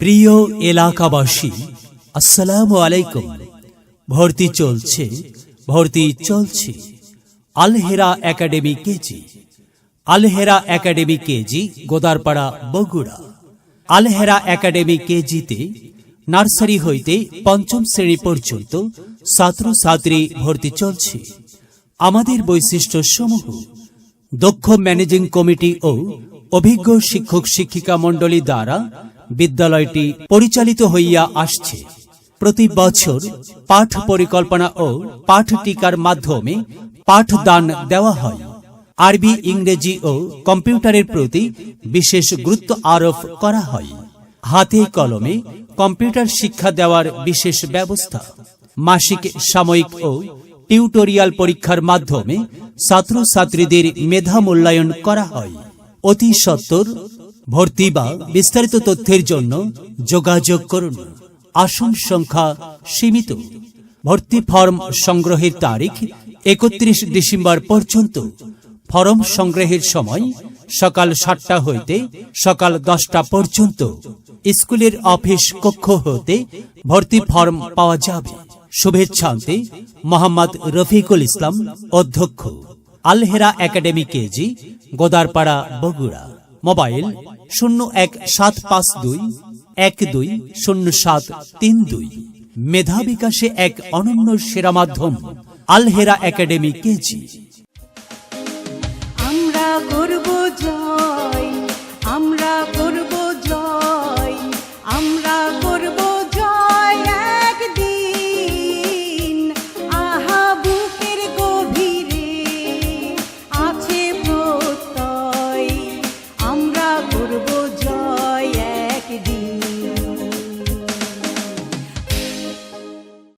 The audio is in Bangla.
প্রিয় এলাকাবাসী, আসসালামু আলাইকুম। ভর্তি চলছে ভর্তি চলছে। Alhera academy KG. Alhera academy KG, Godarpara, Bogura. Alhera academy কেজিতে নার্সারি হইতে পঞ্চম শ্রেণি পর্যন্ত ছাত্রছাত্রী ভর্তি চলছে। আমাদের বৈশিষ্ট্য সমূহ দক্ষ ম্যানেজিং কমিটি ও অভিজ্ঞ শিক্ষক শিক্ষিকা মণ্ডলী দ্বারা বিদ্যালয়টি পরিচালিত হইয়া আসছে। প্রতি বছর পাঠ পরিকল্পনা ও পাঠ টিকার মাধ্যমে পাঠদান দেওয়া হয়। আরবি, ইংরেজি ও কম্পিউটারের প্রতি বিশেষ গুরুত্ব আরোপ করা হয়। হাতে কলমে কম্পিউটার শিক্ষা দেওয়ার বিশেষ ব্যবস্থা। মাসিক, সাময়িক ও টিউটোরিয়াল পরীক্ষার মাধ্যমে ছাত্রছাত্রীদের মেধা মূল্যায়ন করা হয়। অতি সত্বর ভর্তি বা বিস্তারিত তথ্যের জন্য যোগাযোগ করুন। আসন সংখ্যা সীমিত। ভর্তি ফর্ম সংগ্রহের তারিখ একত্রিশ ডিসেম্বর পর্যন্ত। ফরম সংগ্রহের সময় সকাল সাতটা হইতে সকাল দশটা পর্যন্ত। স্কুলের অফিস কক্ষ হতে ভর্তি ফর্ম পাওয়া যাবে। শুভেচ্ছান্তে মোহাম্মদ রফিকুল ইসলাম অধ্যক্ষ। Alhera academy KG, Godarpara, Bogura. Mobile শূন্য এক সাত পাঁচ দুই, এক দুই শূন্য সাত তিন দুই। মেধা বিকাশে এক অনন্য সেরা মাধ্যম, আলহেরা একাডেমি কেজি। আমরা করব